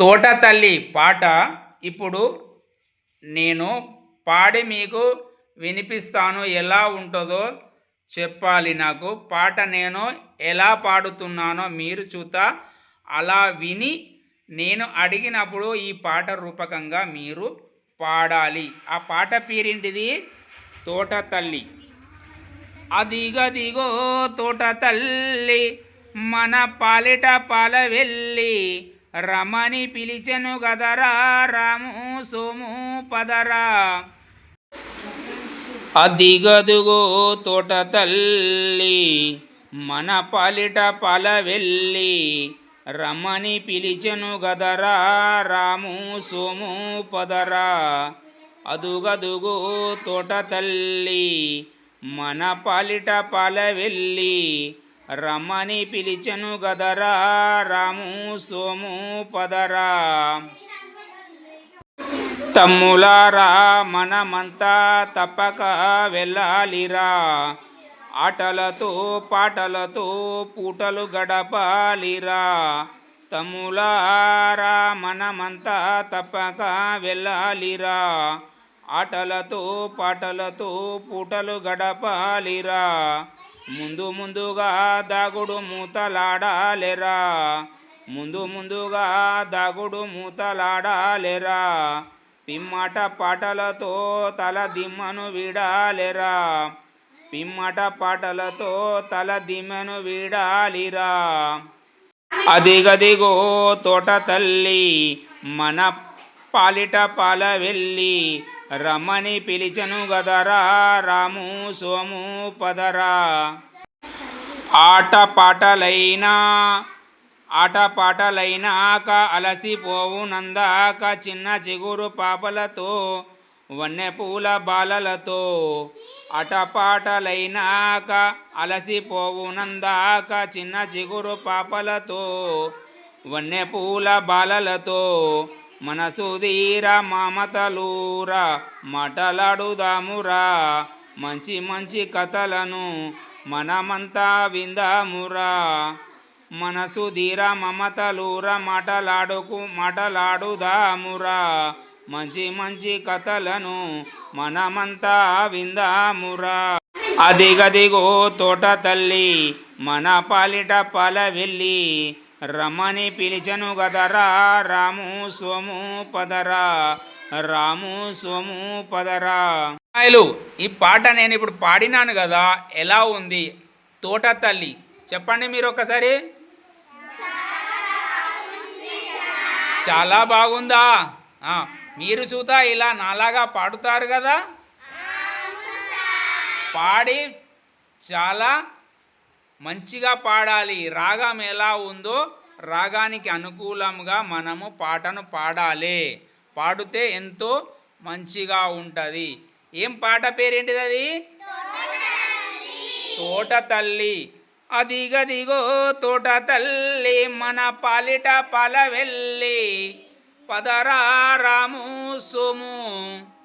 తోట తల్లి పాట ఇప్పుడు నేను పాడి మీకు వినిపిస్తాను ఎలా ఉంటుందో చెప్పాలి నాకు. పాట నేను ఎలా పాడుతున్నానో మీరు చూతా అలా విని నేను అడిగినప్పుడు ఈ పాట రూపకంగా మీరు పాడాలి. ఆ పాట పేరేంటిది? తోట తల్లి. అదిగదిగో తోట తల్లి మన పాలిట పాల వెళ్ళి రమని పిలిచెను గదరా రాము సోము పదరా. అదిగదుగో తోట తల్లి మన పాలిట పాల వెళ్ళి రమణి పిలిచెను గదరా రాము సోము పదరా. అదుగదుగో తోట తల్లి మన పాలిట పాల వెళ్ళి రమ్మని పిలిచెను గదరా రాము సోము పదరా. తమ్ములారా మనమంతా తప్పక వెళ్ళాలిరా. ఆటలతో పాటలతో పూటలు గడపాలిరా. తమ్ములారా మనమంతా తప్పక వెళ్ళాలిరా. ఆటలతో పాటలతో పూటలు గడపాలిరా. ముందు ముందుగా దాగుడు మూతలాడాలెరా. ముందు ముందుగా దాగుడు మూతలాడాలెరా. పిమ్మట పాటలతో తల దిమ్మను వీడాలేరా. పిమ్మట పాటలతో తల దిమ్మను వీడాలిరా. అదిగదిగో తోట తల్లి మన పాలిట పాల వెళ్ళి రమ్మని పిలిచను గదరా రాము సోము పదరా. ఆట ఆటపాటలైనాక ఆట అలసిపోవు నందాక చిన్న చిగురు పాపలతో వన్నె పూల బాలలతో. అటపాటలైనాక అలసిపోవు నందాక చిన్న చిగురు పాపలతో వన్నె పూల బాలలతో. మనసు తీర మామతలూరా మాటలాడుదామురా మంచి మంచి కథలను మనమంతా విందామురా మనసు ధీర మమతలూర మాటలాడుకు మాటలాడుదామురా మంచి మంచి కథలను మనమంతా విందామురా అదిగదిగో తోట తల్లి మన పాలిట పాల వెళ్ళి రమ్మని పిలిచను గదరా రాము సోము పదరా రాము సోము పదరా. అమ్మాయిలు ఈ పాట నేను ఇప్పుడు పాడినాను కదా ఎలా ఉంది? తోట తల్లి చెప్పండి మీరు ఒకసారి చాలా బాగుందా? మీరు చూతా ఇలా నాలాగా పాడుతారు కదా? పాడి చాలా మంచిగా పాడాలి. రాగం ఎలా ఉందో రాగానికి అనుకూలంగా మనము పాటను పాడాలి. పాడితే ఎంతో మంచిగా ఉంటుంది. ఏం పాట పేరేంటిది అది? తోట తల్లి. అదిగదిగో తోట తల్లి మన పాలిట పాల వెళ్ళి పదరా రాము సోము.